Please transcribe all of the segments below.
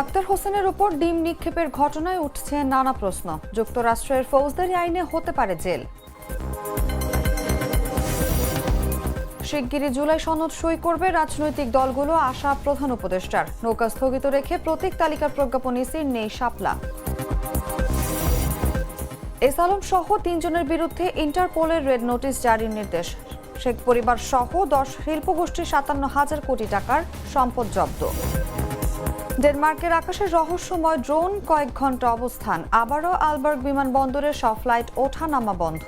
আক্তার হোসেনের ওপর ডিম নিক্ষেপের ঘটনায় উঠছে নানা প্রশ্ন। যুক্তরাষ্ট্রের ফৌজদারি আইনে হতে পারে জেল। শিগগিরই জুলাই সনদ সই করবে রাজনৈতিক দলগুলো, আশা প্রধান উপদেষ্টার। নৌকা স্থগিত রেখে প্রতীক তালিকার প্রজ্ঞাপন ইসির নেই শাপলা। এস আলম সহ তিনজনের বিরুদ্ধে ইন্টারপোলের রেড নোটিশ জারির নির্দেশ। শেখ পরিবার সহ দশ শিল্পগোষ্ঠীর সাতান্ন হাজার কোটি টাকার সম্পদ জব্দ। ডেনমার্কের আকাশে রহস্যময় ড্রোন, কয়েক ঘণ্টা অবস্থান। আবারও আলবার্গ বিমানবন্দরে সব ফ্লাইট ওঠা নামা বন্ধ।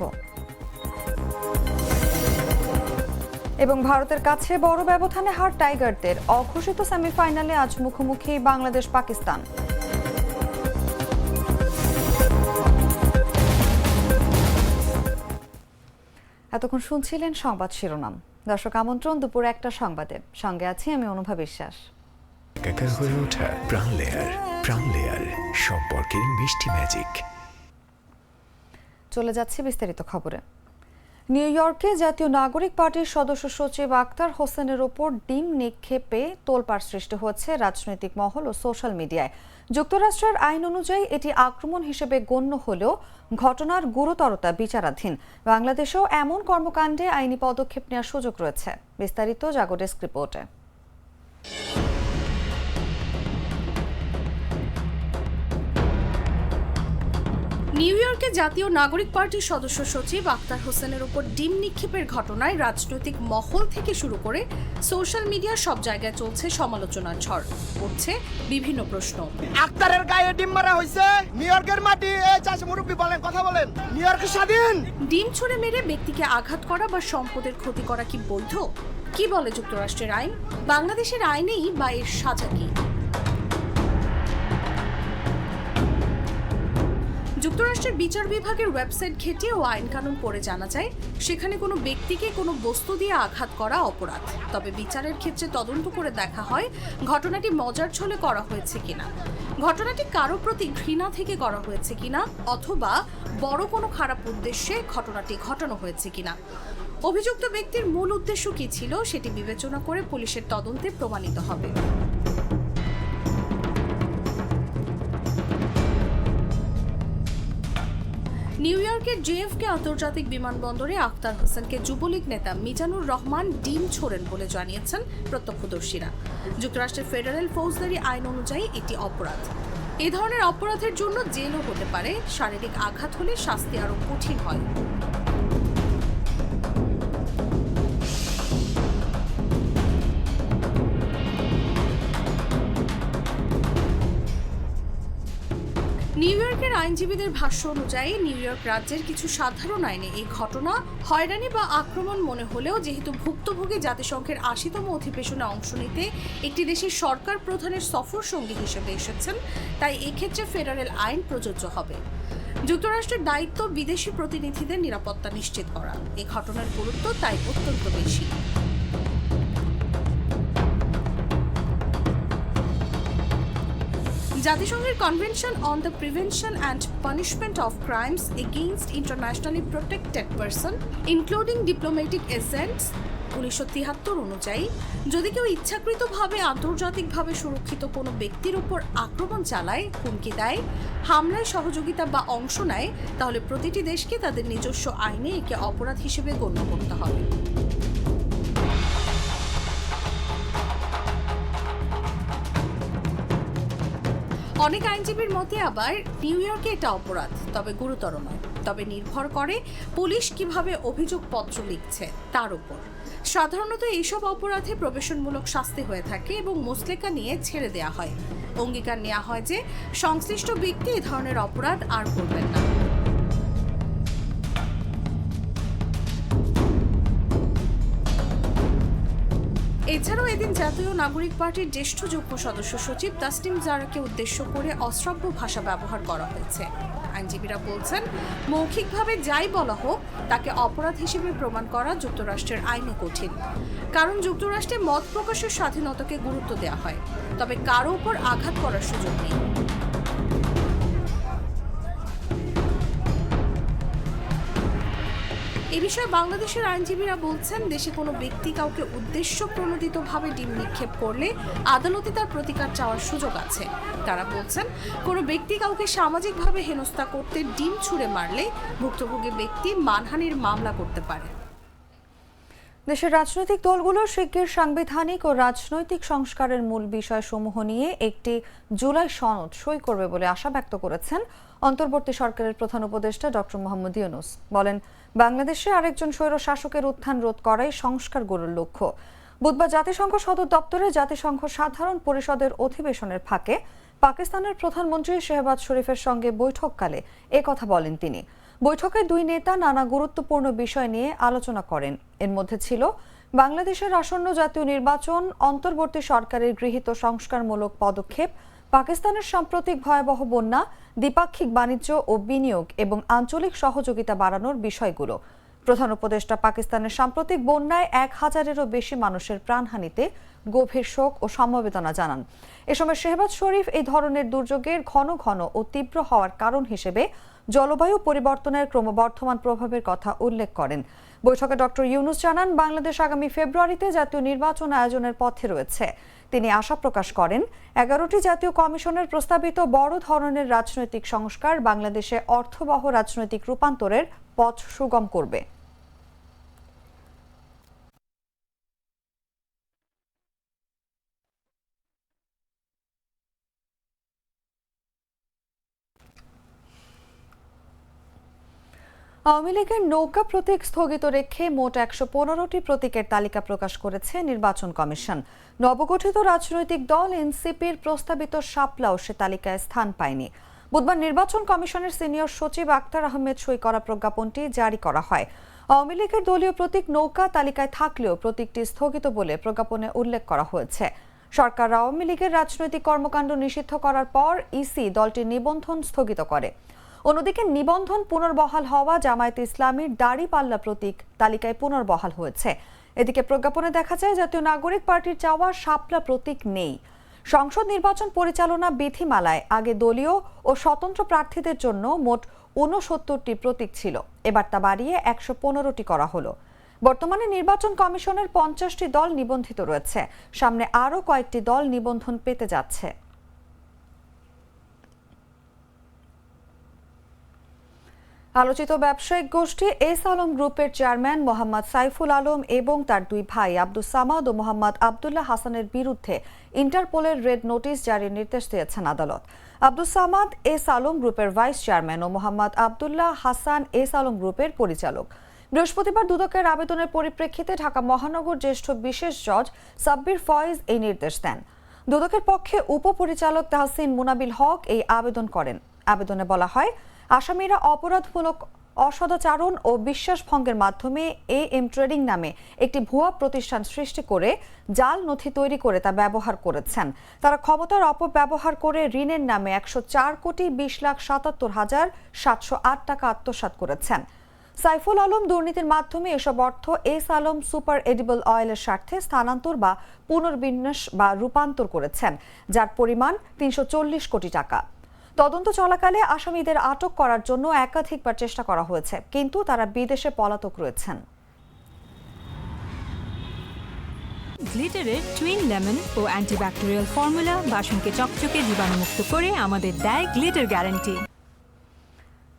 এবং ভারতের কাছে বড় ব্যবধানে হার টাইগারদের। অঘোষিত সেমিফাইনালে আজ মুখোমুখি বাংলাদেশ পাকিস্তান এতক্ষণ শুনছিলেন সংবাদ শিরোনাম। দর্শক আমন্ত্রণ দুপুর একটা সংবাদে। সঙ্গে আছি আমি অনুভা বিশ্বাস। একাকার হয়ে ওঠা প্রাণ লেয়ার প্রাণ লেয়ার সম্পর্কের মিষ্টি ম্যাজিক চলে যাচ্ছে বিস্তারিত খবরে। নিউ ইয়র্কে জাতীয় নাগরিক পার্টির সদস্য সচিব আক্তার হোসেনের ওপর ডিম নিক্ষেপে তোলপাড় সৃষ্টি হচ্ছে রাজনৈতিক মহল ও সোশ্যাল মিডিয়ায়। যুক্তরাষ্ট্রের আইন অনুযায়ী এটি আক্রমণ হিসেবে গণ্য হলেও ঘটনার গুরুতরতা বিচারাধীন। বাংলাদেশেও এমন কর্মকাণ্ডে আইনি পদক্ষেপ নেওয়ার সুযোগ রয়েছে। বিস্তারিত জাগো ডেস্ক রিপোর্টে। নিউ ইয়র্কে জাতীয় নাগরিক পার্টির সদস্য সচিব আক্তার হোসেনের উপর ডিম নিক্ষেপের ঘটনায় রাজনৈতিক মহল থেকে শুরু করে সোশ্যাল মিডিয়া সব জায়গায় চলছে সমালোচনার ঝড়। উঠছে বিভিন্ন প্রশ্ন। আক্তারের গায়ে ডিম মারা হয়েছে নিউ ইয়র্কের মাটি এই চাষি মুরব্বী বলেন কথা বলেন। নিউ ইয়র্ক স্বাধীন। ডিম ছুড়ে মেরে ব্যক্তিকে আঘাত করা বা সম্পদের ক্ষতি করা কি বৈধ? কি বলে যুক্তরাষ্ট্রের আইন? বাংলাদেশের আইনেই বা এর সাজা কি? যুক্তরাষ্ট্রের বিচার বিভাগের ওয়েবসাইট ঘেটে ও আইন কানুন পড়ে জানা যায়, সেখানে কোনো ব্যক্তিকে কোনো বস্তু দিয়ে আঘাত করা অপরাধ। তবে বিচারের ক্ষেত্রে তদন্ত করে দেখা হয় ঘটনাটি মজার ছলে করা হয়েছে কিনা। ঘটনাটি কারও প্রতি ঘৃণা থেকে করা হয়েছে কিনা, অথবা বড় কোনো খারাপ উদ্দেশ্যে ঘটনাটি ঘটানো হয়েছে কিনা। অভিযুক্ত ব্যক্তির মূল উদ্দেশ্য কী ছিল, সেটি বিবেচনা করে পুলিশের তদন্তে প্রমাণিত হবে। নিউ ইয়র্কের জেএফকে আন্তর্জাতিক বিমানবন্দরে আখতার হোসেনকে যুবলীগ নেতা মিজানুর রহমান ডিম ছোড়েন বলে জানিয়েছেন প্রত্যক্ষদর্শীরা। যুক্তরাষ্ট্রের ফেডারেল ফৌজদারি আইন অনুযায়ী এটি অপরাধ। এ ধরনের অপরাধের জন্য জেলও হতে পারে। শারীরিক আঘাত হলে শাস্তি আরও কঠিন হয়। আইনজীবীদের ভাষ্য অনুযায়ী নিউ ইয়র্ক রাজ্যের কিছু সাধারণ আইনে এই ঘটনা হয়রানি বা আক্রমণ মনে হলেও যেহেতু ভুক্তভোগী জাতিসংঘের আশিতম অধিবেশনে অংশ নিতে একটি দেশের সরকার প্রধানের সফর সঙ্গী হিসেবে এসেছেন, তাই এক্ষেত্রে ফেডারেল আইন প্রযোজ্য হবে। যুক্তরাষ্ট্রের দায়িত্ব বিদেশি প্রতিনিধিদের নিরাপত্তা নিশ্চিত করা। এই ঘটনার গুরুত্ব তাই অত্যন্ত বেশি। জাতিসংঘের convention on the prevention and punishment of crimes against internationally protected person, including diplomatic agents উনিশশো তিয়াত্তর অনুযায়ী, যদি কেউ ইচ্ছাকৃতভাবে আন্তর্জাতিকভাবে সুরক্ষিত কোনো ব্যক্তির উপর আক্রমণ চালায়, হুমকি দেয়, হামলায় সহযোগিতা বা অংশ নেয়, তাহলে প্রতিটি দেশকে তাদের নিজস্ব আইনে একে অপরাধ হিসেবে গণ্য করতে হবে। অনেক আইনজীবীর মতে আবার নিউ ইয়র্কে এটা অপরাধ, তবে গুরুতর নয়। তবে নির্ভর করে পুলিশ কীভাবে অভিযোগপত্র লিখছে তার উপর। সাধারণত এইসব অপরাধে প্রবেশনমূলক শাস্তি হয়ে থাকে এবং মুসলেকা নিয়ে ছেড়ে দেয়া হয়। অঙ্গীকার নেওয়া হয় যে সংশ্লিষ্ট ব্যক্তি এ ধরনের অপরাধ আর করবেন না। এছাড়াও এদিন জাতীয় নাগরিক পার্টির জ্যেষ্ঠ যুগ্ম সদস্য সচিব তাসনিম জারাকে উদ্দেশ্য করে অশ্রাব্য ভাষা ব্যবহার করা হয়েছে। আইনজীবীরা বলছেন, মৌখিকভাবে যাই বলা হোক, তাকে অপরাধ হিসেবে প্রমাণ করা যুক্তরাষ্ট্রের আইনে কঠিন। কারণ যুক্তরাষ্ট্রে মত প্রকাশের স্বাধীনতাকে গুরুত্ব দেওয়া হয়। তবে কারও উপর আঘাত করার সুযোগ নেই। এ বিষয়ে বাংলাদেশের আইনজীবীরা বলছেন, দেশে কোনো ব্যক্তি কাউকে উদ্দেশ্য প্রণোদিতভাবে ডিম নিক্ষেপ করলে আদালতে তার প্রতিকার চাওয়ার সুযোগ আছে। তারা বলছেন, কোনো ব্যক্তি কাউকে সামাজিকভাবে হেনস্থা করতে ডিম ছুঁড়ে মারলে ভুক্তভোগী ব্যক্তি মানহানির মামলা করতে পারে। দেশের রাজনৈতিক দলগুলো শিগগির সাংবিধানিক ও রাজনৈতিক সংস্কারের মূল বিষয়সমূহ নিয়ে একটি জুলাই সনদ সই করবে বলে আশা ব্যক্ত করেছেন। অন্তর্বর্তী সরকারের প্রধান উপদেষ্টা ডক্টর মোহাম্মদ ইউনুস বলেন বাংলাদেশে আরেকজন স্বৈর শাসকের উত্থান রোধ করাই সংস্কার সংস্কারগুলোর লক্ষ্য। বুধবার জাতিসংঘ সদর দপ্তরে জাতিসংঘ সাধারণ পরিষদের অধিবেশনের ফাঁকে পাকিস্তানের প্রধানমন্ত্রী শেহবাজ শরীফের সঙ্গে বৈঠককালে কথা বলেন তিনি। বৈঠকে দুই নেতা নানা গুরুত্বপূর্ণ বিষয় নিয়ে আলোচনা করেন। এর মধ্যে ছিল বাংলাদেশের আসন্ন জাতীয় নির্বাচন, অন্তর্বর্তী সরকারের গৃহীত সংস্কারমূলক পদক্ষেপ পাকিস্তানের সাম্প্রতিক ভয়াবহ বন্যা, দ্বিপাক্ষিক বাণিজ্য ও বিনিয়োগ এবং আঞ্চলিক সহযোগিতা বাড়ানোর বিষয়গুলো। প্রধান উপদেষ্টা পাকিস্তানের সাম্প্রতিক বন্যায় এক হাজারেরও বেশি মানুষের প্রাণহানিতে গভীর শোক ও সমবেদনা জানান। এ সময় শেহবাজ শরীফ এই ধরনের দুর্যোগের ঘন ঘন ও তীব্র হওয়ার কারণ হিসেবে জলবায়ু পরিবর্তনের ক্রমবর্ধমান প্রভাবের কথা উল্লেখ করেন। বৈঠকে ডক্টর ইউনুস জানান, বাংলাদেশ আগামী ফেব্রুয়ারিতে জাতীয় নির্বাচন আয়োজনের পথে রয়েছে। তিনি আশা প্রকাশ করেন। এগারোটি জাতীয় কমিশনের প্রস্তাবিত বড় ধরনের রাজনৈতিক সংস্কার বাংলাদেশে অর্থবহ রাজনৈতিক রূপান্তরের পথ সুগম করবে। আওয়ামী লীগের নৌকা প্রতীক স্থগিত রেখে মোট একশো পনেরোটি প্রতীকের তালিকা প্রকাশ করেছে নির্বাচন কমিশন। নবগঠিত রাজনৈতিক দল এনসিপির প্রস্তাবিত শাপলাও সে তালিকায় স্থান পায়নি। বুধবার নির্বাচন কমিশনের সিনিয়র সচিব আক্তার আহমেদ সই করা প্রজ্ঞাপনটি জারি করা হয়। আওয়ামী লীগের দলীয় প্রতীক নৌকা তালিকায় থাকলেও প্রতীকটি স্থগিত বলে প্রজ্ঞাপনে উল্লেখ করা হয়েছে। সরকার আওয়ামী লীগের রাজনৈতিক কর্মকাণ্ড নিষিদ্ধ করার পর ইসি দলটির নিবন্ধন স্থগিত করে। অন্যদিকে নিবন্ধন পুনর্বহাল হওয়া জামায়াতে ইসলামীর দাড়ি পাল্লা প্রতীক তালিকায় পুনর্বহাল হয়েছে। এদিকে প্রজ্ঞাপনে দেখা যায় জাতীয় নাগরিক পার্টির চাওয়া শাপলা প্রতীক নেই। সংসদ নির্বাচন পরিচালনা বিধিমালায় আগে দলীয় ও স্বতন্ত্র প্রার্থীদের জন্য মোট ঊনসত্তরটি প্রতীক ছিল। এবার তা বাড়িয়ে একশো পনেরোটি করা হলো। বর্তমানে নির্বাচন কমিশনের পঞ্চাশটি দল নিবন্ধিত রয়েছে। সামনে আরও কয়েকটি দল নিবন্ধন পেতে যাচ্ছে। আলোচিত ব্যবসায়িক গোষ্ঠী এস আলম গ্রুপের চেয়ারম্যান মোহাম্মদ সাইফুল আলম এবং তার দুই ভাই আব্দুল সামাদ ও মোহাম্মদ আবদুল্লাহ হাসানের বিরুদ্ধে ইন্টারপোলের রেড নোটিশ জারির নির্দেশ দিয়েছেন আদালত। আব্দুল সামাদ এস আলম গ্রুপের ভাইস চেয়ারম্যান ও মোহাম্মদ আবদুল্লাহ হাসান এস আলম গ্রুপের পরিচালক। বৃহস্পতিবার দুদকের আবেদনের পরিপ্রেক্ষিতে ঢাকা মহানগর জ্যেষ্ঠ বিশেষ জজ সাব্বির ফয়েজ এই নির্দেশ দেন। দুদকের পক্ষে উপপরিচালক তাহসিন মুনাবিল হক এই আবেদন করেন। আবেদনে বলা হয় আসামিরা অপরাধমূলক অসদাচারণ ও বিশ্বাস ভঙ্গের মাধ্যমে এ এম ট্রেডিং নামে একটি ভুয়া প্রতিষ্ঠান সৃষ্টি করে জাল নথি তৈরি করে তা ব্যবহার করেছেন। তারা ক্ষমতার অপব্যবহার করে ঋণের নামে একশো চার কোটি বিশ লাখ সাতাত্তর হাজার সাতশো আট টাকা আত্মসাৎ করেছেন। সাইফুল আলম দুর্নীতির মাধ্যমে এসব অর্থ এস আলম সুপার এডিবল অয়েলের স্বার্থে স্থানান্তর বা পুনর্বিন্যাস বা রূপান্তর করেছেন, যার পরিমাণ তিনশো চল্লিশ কোটি টাকা। তদন্ত চলাকালে আসামিদের আটক করার জন্য একাধিকবার চেষ্টা করা হয়েছে কিন্তু তারা বিদেশে পলাতক রয়েছেন। গ্লিটারের টুইন লেমন ও অ্যান্টিব্যাকটেরিয়াল ফর্মুলা বাসনকে চকচকে জীবাণুমুক্ত করে আমাদের দেয় গ্লিটার গ্যারান্টি।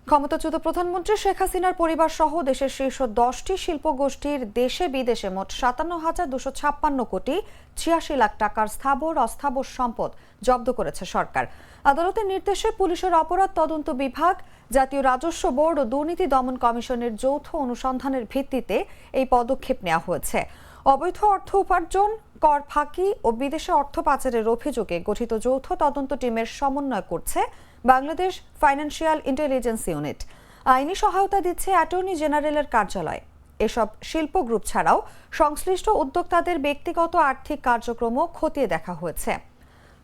ক্ষমতাচ্যুত প্রধানমন্ত্রী শেখ হাসিনার পরিবার সহ দেশের শীর্ষ দশটি শিল্প গোষ্ঠীর দেশে বিদেশে মোট সাতান্ন হাজার দুশো ছাপ্পান্ন কোটি ছিয়াশি লাখ টাকার স্থাবর অস্থাবর সম্পদ জব্দ করেছে সরকার। আদালতের নির্দেশে পুলিশের অপরাধ তদন্ত বিভাগ, জাতীয় রাজস্ব বোর্ড ও দুর্নীতি দমন কমিশনের যৌথ অনুসন্ধানের ভিত্তিতে এই পদক্ষেপ নেওয়া হয়েছে। অবৈধ অর্থ উপার্জন, কর ফাঁকি ও বিদেশে অর্থ পাচারের অভিযোগে গঠিত যৌথ তদন্ত টিমের সমন্বয় করছে বাংলাদেশ ফাইন্যান্সিয়াল ইন্টেলিজেন্স ইউনিট। আইনি সহায়তা দিচ্ছে অ্যাটর্নি জেনারেলের কার্যালয়। এসব শিল্প গ্রুপ ছাড়াও সংশ্লিষ্ট উদ্যোক্তাদের ব্যক্তিগত আর্থিক কার্যক্রমও খতিয়ে দেখা হয়েছে।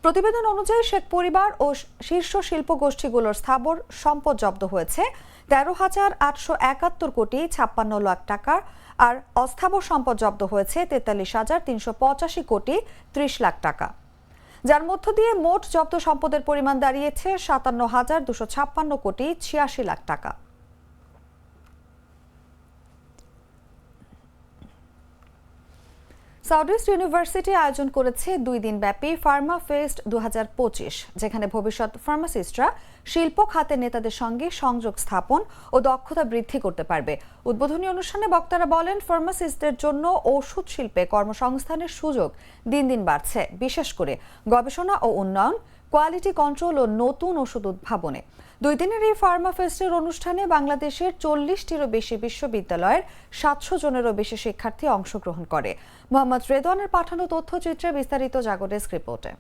প্রতিবেদন অনুযায়ী শেখ পরিবার ও শীর্ষ শিল্প গোষ্ঠীগুলোর স্থাবর সম্পদ জব্দ হয়েছে। তেরো হাজার আটশো একাত্তর কোটি ছাপ্পান্ন লাখ টাকা আর অস্থাবর সম্পদ জব্দ হয়েছে তেতাল্লিশ হাজার তিনশো পঁচাশি কোটি ত্রিশ লাখ টাকা। যার মধ্য দিয়ে মোট জব্দ সম্পদের পরিমাণ দাঁড়িয়েছে সাতান্ন হাজার দুশো ছাপ্পান্ন কোটি ছিয়াশি লাখ টাকা। সাউডিস্ট ইউনিভার্সিটি আয়োজন করেছে দুই দিন ব্যাপী ফার্মা ফেস্ট দুহাজার পঁচিশ, যেখানে ভবিষ্যৎ ফার্মাসিস্টরা শিল্প, খাতের নেতাদের সঙ্গে সংযোগ স্থাপন ও দক্ষতা বৃদ্ধি করতে পারবে। উদ্বোধনী অনুষ্ঠানে বক্তারা বলেন, ফার্মাসিস্টদের জন্য ওষুধ শিল্পে কর্মসংস্থানের সুযোগ দিন দিন বাড়ছে, বিশেষ করে গবেষণা ও উন্নয়ন, কোয়ালিটি কন্ট্রোল ও নতুন ওষুধ উদ্ভাবনে। দুই দিনের এই ফার্মা ফেস্টের অনুষ্ঠানে বাংলাদেশের চল্লিশটিরও বেশি বিশ্ববিদ্যালয়ের সাতশো জনেরও বেশি শিক্ষার্থী অংশগ্রহণ করে। মোহাম্মদ রেদওয়ানের পাঠানো তথ্যচিত্রে বিস্তারিত জাগো ডেস্ক রিপোর্টে।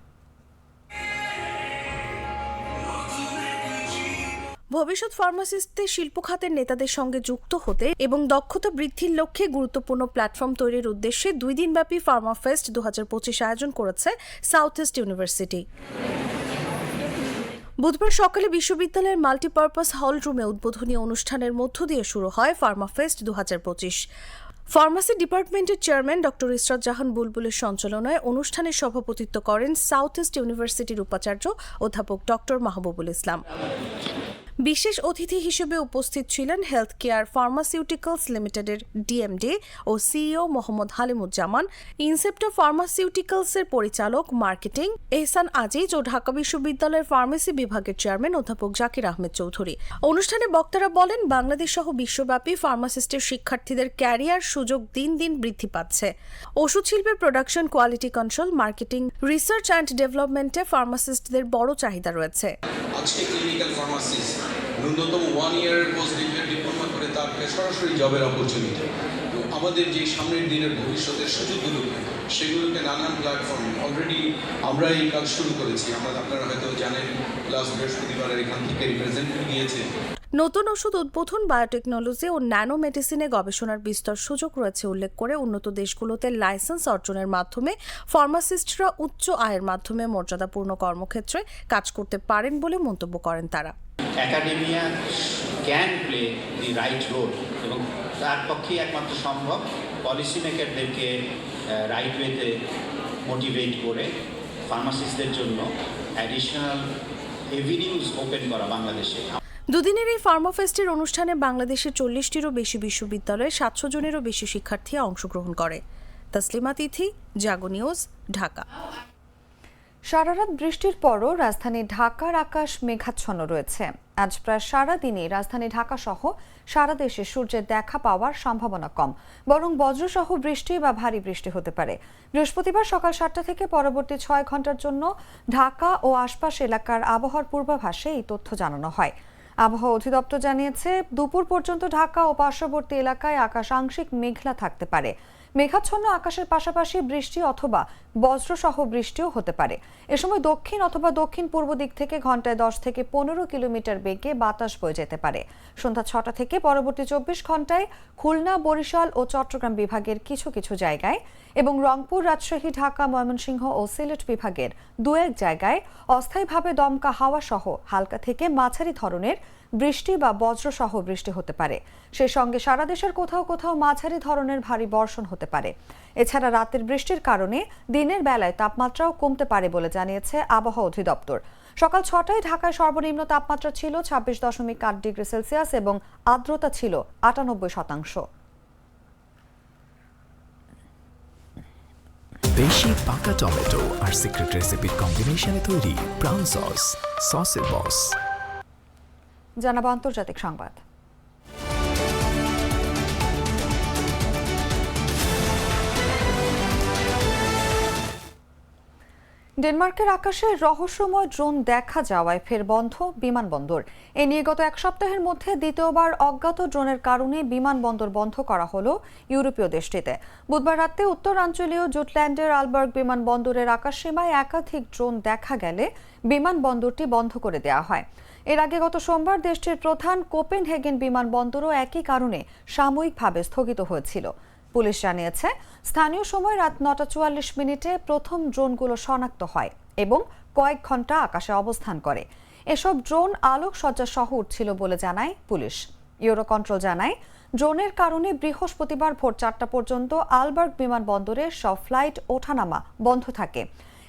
ভবিষ্যৎ ফার্মাসিস্টদের শিল্প খাতের নেতাদের সঙ্গে যুক্ত হতে এবং দক্ষতা বৃদ্ধির লক্ষ্যে গুরুত্বপূর্ণ প্ল্যাটফর্ম তৈরির উদ্দেশ্যে দুই দিনব্যাপী ফার্মা ফেস্ট দু আয়োজন করেছে সাউথ ইস্ট ইউনিভার্সিটি। বুধবার সকালে বিশ্ববিদ্যালয়ের মাল্টিপারপাস হল রুমে উদ্বোধনী অনুষ্ঠানের মধ্য দিয়ে শুরু হয় ফার্মা ফেস্ট পঁচিশ। ফার্মাসি ডিপার্টমেন্টের চেয়ারম্যান ডক্টর ইসরাত জাহান বুলবুলের সঞ্চালনায় অনুষ্ঠানে সভাপতিত্ব করেন সাউথ ইস্ট ইউনিভার্সিটির উপাচার্য অধ্যাপক ডক্টর মাহবুবুল ইসলাম। বিশেষ অতিথি হিসেবে উপস্থিত ছিলেন হেলথ কেয়ার ফার্মাসিউটিক্যালস লিমিটেডের ডিএমডি ও সিইও মোহাম্মদ হালিমুজ্জামান, ইনসেপ্টা ফার্মাসিউটিক্যালসের পরিচালক মার্কেটিং এহসান আজিজ ও ঢাকা বিশ্ববিদ্যালয়ের ফার্মেসি বিভাগের চেয়ারম্যান অধ্যাপক জাকির আহমেদ চৌধুরী। অনুষ্ঠানে বক্তারা বলেন, বাংলাদেশ সহ বিশ্বব্যাপী ফার্মাসিস্টের শিক্ষার্থীদের ক্যারিয়ার সুযোগ দিন দিন বৃদ্ধি পাচ্ছে। ওষুধ শিল্পের production quality control, marketing, research and ডেভেলপমেন্টে ফার্মাসিস্টদের বড় চাহিদা রয়েছে। আজকে ক্লিনিক্যাল ফার্মাসিস্ট ন্যূনতম ওয়ান ইয়ারের পোস্ট গ্রাজুয়েট ডিপ্লোমা করে তাকে সরাসরি জবের অপরচুনিটি আমাদের যে সামনের দিনের ভবিষ্যতের সুযোগগুলো, সেগুলোকে নানান প্ল্যাটফর্ম অলরেডি আমরা এই কাজ শুরু করেছি। আমরা, আপনারা হয়তো জানেন লাস্ট বৃহস্পতিবার এখান থেকে রিপ্রেজেন্টেটিভ গিয়েছে নতুন ওষুধ উদ্বোধন বায়োটেকনোলজি ও ন্যানো মেডিসিনে গবেষণার বিস্তর সুযোগ রয়েছে উল্লেখ করে উন্নত দেশগুলোতে লাইসেন্স অর্জনের মাধ্যমে ফার্মাসিস্টরা উচ্চ আয়ের মাধ্যমে মর্যাদাপূর্ণ কর্মক্ষেত্রে কাজ করতে পারেন বলে মন্তব্য করেন তারা। Academia can play the right role এবং তার পক্ষেই একমাত্র সম্ভব পলিসি মেকারদেরকে রাইট ওয়েতে মোটিভেট করে ফার্মাসিস্টদের জন্য অ্যাডিশনাল এভিনিউজ ওপেন করা বাংলাদেশে। দুদিনের এই ফার্মাফেস্টের অনুষ্ঠানে বাংলাদেশের চল্লিশটিরও বেশি বিশ্ববিদ্যালয়ে সাতশো জনেরও বেশি শিক্ষার্থী অংশগ্রহণ করে। তসলিমা তিথি, জাগো নিউজ, ঢাকা। সারারাত বৃষ্টির পরও রাজধানী ঢাকার আকাশ মেঘাচ্ছন্ন রয়েছে। আজ প্রায় সারা দিনই রাজধানী ঢাকা সহ সারা দেশে সূর্যের দেখা পাওয়ার সম্ভাবনা কম। বরং বজ্রসহ বৃষ্টি বা ভারী বৃষ্টি হতে পারে। বৃহস্পতিবার সকাল সাতটা থেকে পরবর্তী ছয় ঘণ্টার জন্য ঢাকা ও আশপাশ এলাকার আবহাওয়ার পূর্বাভাসে এই তথ্য জানানো হয়। আবহাওয়া অধিদপ্তর জানিয়েছে, দুপুর পর্যন্ত ঢাকা ও পার্শ্ববর্তী এলাকায় আকাশ আংশিক মেঘলা থাকতে পারে। মেঘাচ্ছন্ন আকাশের পাশাপাশি বৃষ্টি অথবা বজ্রসহ বৃষ্টিও হতে পারে। এ সময় দক্ষিণ অথবা দক্ষিণ পূর্ব দিক থেকে ঘন্টায় দশ থেকে পনেরো কিলোমিটার বেগে বাতাস বয়ে যেতে পারে। সন্ধ্যা ছটা থেকে পরবর্তী চব্বিশ ঘন্টায় খুলনা, বরিশাল ও চট্টগ্রাম বিভাগের কিছু কিছু জায়গায় এবং রংপুর, রাজশাহী, ঢাকা, ময়মনসিংহ ও সিলেট বিভাগের দু এক জায়গায় অস্থায়ীভাবে দমকা হাওয়া সহ হালকা থেকে মাঝারি ধরনের বৃষ্টি বা বজ্রসহ বৃষ্টি হতে পারে। সেই সঙ্গে সারা দেশের কোথাও কোথাও মাঝারি ধরনের ভারী বর্ষণ হতে পারে। এছাড়া রাতের বৃষ্টির কারণে দিনের বেলায় তাপমাত্রাও কমতে পারে বলে জানিয়েছে আবহাওয়া অধিদপ্তর। সকাল ছটায় ঢাকায় সর্বনিম্ন তাপমাত্রা ছিল ছাব্বিশ দশমিক আট ডিগ্রি সেলসিয়াস এবং আর্দ্রতা ছিল আটানব্বই শতাংশ। বেশি পাকা টমেটো আর সিক্রেট রেসিপির কম্বিনেশনে তৈরি প্রাউন সস, সসের বস। জানাব আন্তর্জাতিক সংবাদ। ডেনমার্কের আকাশে রহস্যময় ড্রোন দেখা যাওয়ায় ফের বন্ধ বিমানবন্দর। এ নিয়ে গত এক সপ্তাহের মধ্যে দ্বিতীয়বার অজ্ঞাত ড্রোনের কারণে বিমানবন্দর বন্ধ করা হলো ইউরোপীয় দেশটিতে। বুধবার রাতে উত্তরাঞ্চলীয় জুটল্যান্ডের আলবার্গ বিমানবন্দরের আকাশসীমায় একাধিক ড্রোন দেখা গেলে বিমানবন্দরটি বন্ধ করে দেওয়া হয়। এর আগে গত সোমবার দেশটির প্রধান কোপেনহেগেন বিমানবন্দরও একই কারণে সাময়িকভাবে স্থগিত হয়েছিল। পুলিশ জানিয়েছে, স্থানীয় সময় রাত নটা চুয়াল্লিশ মিনিটে প্রথম ড্রোনগুলো শনাক্ত হয় এবং কয়েক ঘণ্টা আকাশে অবস্থান করে। এসব ড্রোন আলোকসজ্জা সহ উঠছিল বলে জানায় পুলিশ। ইউরোকন্ট্রোল জানায়, ড্রোনের কারণে বৃহস্পতিবার ভোর চারটা পর্যন্ত আলবার্গ বিমানবন্দরে সব ফ্লাইট ওঠানামা বন্ধ থাকে।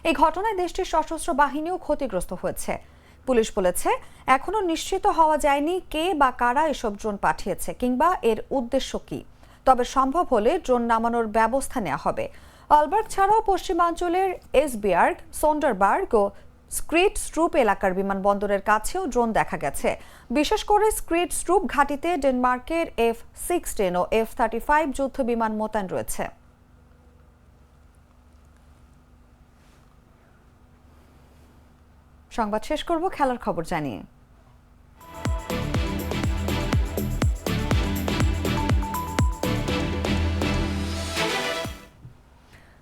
এই ঘটনায় দেশটির সশস্ত্র বাহিনীও ক্ষতিগ্রস্ত হয়েছে। পুলিশ বলেছে, এখনও নিশ্চিত হওয়া যায়নি কে বা কারা এসব ড্রোন পাঠিয়েছে কিংবা এর উদ্দেশ্য কী। তবে সম্ভব হলে ড্রোন নামানোর ব্যবস্থা নেওয়া হবে। আলবার্গ ছাড়াও পশ্চিমাঞ্চলের এসবিয়ার্গ সোন্ডারবার্গ ও স্ক্রিট স্ট্রুপ এলাকার বিমানবন্দরের কাছেও ড্রোন দেখা গেছে। বিশেষ করে স্ক্রিট স্ট্রুপ ঘাঁটিতে ডেনমার্কের এফ সিক্সটিন ও এফ থার্টি ফাইভ যুদ্ধ বিমান মোতায়েন রয়েছে। সংবাদ শেষ করব, খেলার খবর জানিয়ে।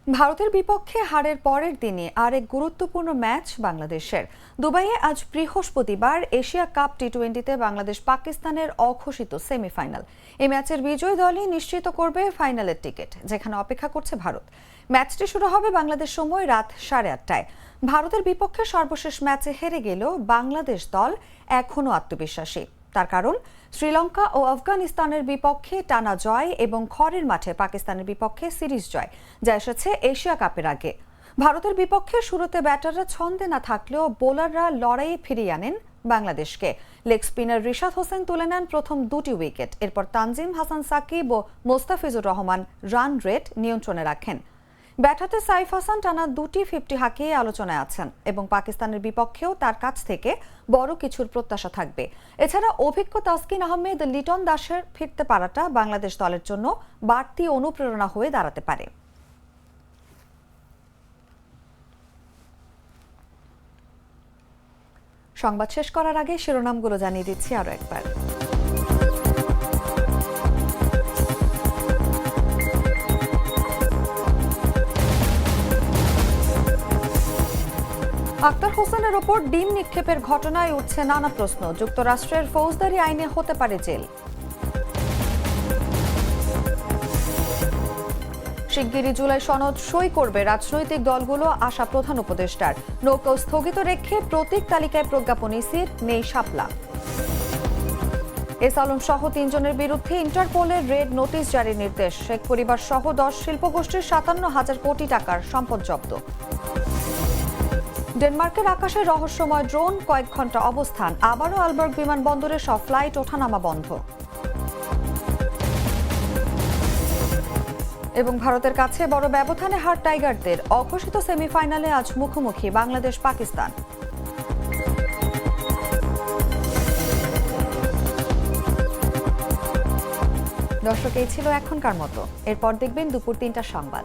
ভারতের বিপক্ষে হারের পরের দিনে আরেক গুরুত্বপূর্ণ ম্যাচ বাংলাদেশের। দুবাইয়ে আজ বৃহস্পতিবার এশিয়া কাপ টি টোয়েন্টিতে বাংলাদেশ পাকিস্তানের অঘোষিত সেমিফাইনাল। এই ম্যাচের বিজয়ী দলই নিশ্চিত করবে ফাইনালের টিকিট, যেখানে অপেক্ষা করছে ভারত। ম্যাচটি শুরু হবে বাংলাদেশ সময় রাত সাড়ে আটটায়। ভারতের বিপক্ষে সর্বশেষ ম্যাচে হেরে গেলেও বাংলাদেশ দল, এখনও আত্মবিশ্বাসী। তার কারণ, শ্রীলঙ্কা ও আফগানিস্তানের বিপক্ষে টানা জয় এবং খড়ের মাঠে পাকিস্তানের বিপক্ষে সিরিজ জয়, যা এসেছে এশিয়া কাপের আগে। ভারতের বিপক্ষে শুরুতে ব্যাটাররা ছন্দে না থাকলেও বোলাররা লড়াইয়ে ফিরিয়ে আনেন বাংলাদেশকে। লেগ স্পিনার রিশাদ হোসেন তুলে নেন প্রথম দুটি উইকেট। এরপর তানজিম হাসান সাকিব ও মোস্তাফিজুর রহমান রান রেট নিয়ন্ত্রণে রাখেন। ব্যাটাতে সাইফ হাসান টানা দুটি ফিফটি হাঁকিয়ে আলোচনায় আছেন এবং পাকিস্তানের বিপক্ষেও তার কাছ থেকে বড় কিছুর প্রত্যাশা থাকবে। এছাড়া অভিজ্ঞ তাসকিন আহমেদ, লিটন দাসের ফিরতে পারাটা বাংলাদেশ দলের জন্য বাড়তি অনুপ্রেরণা হয়ে দাঁড়াতে পারে। সংবাদ শেষ করার আগে শিরোনামগুলো জানিয়ে দিচ্ছি আরও একবার। আক্তার হোসেনের ওপর ডিম নিক্ষেপের ঘটনায় উঠছে নানা প্রশ্ন। যুক্তরাষ্ট্রের ফৌজদারি আইনে হতে পারে জেল। শিগগিরই জুলাই সনদ সই করবে রাজনৈতিক দলগুলো, আশা প্রধান উপদেষ্টার। নৌকা স্থগিত রেখে প্রতীক তালিকায় প্রজ্ঞাপন ইসির নেই শাপলা। এস আলম সহ তিনজনের বিরুদ্ধে ইন্টারপোলের রেড নোটিশ জারির নির্দেশ। শেখ পরিবার সহ দশ শিল্পগোষ্ঠীর সাতান্ন হাজার কোটি টাকার সম্পদ জব্দ। ডেনমার্কের আকাশে রহস্যময় ড্রোন, কয়েক ঘণ্টা অবস্থান। আবারও আলবার্গ বিমানবন্দরে সব ফ্লাইট ওঠানামা বন্ধ। এবং ভারতের কাছে বড় ব্যবধানে হার টাইগারদের। অঘোষিত সেমিফাইনালে আজ মুখোমুখি বাংলাদেশ পাকিস্তান দর্শক, এই ছিল এখনকার মতো। এরপর দেখবেন দুপুর তিনটা সংবাদ।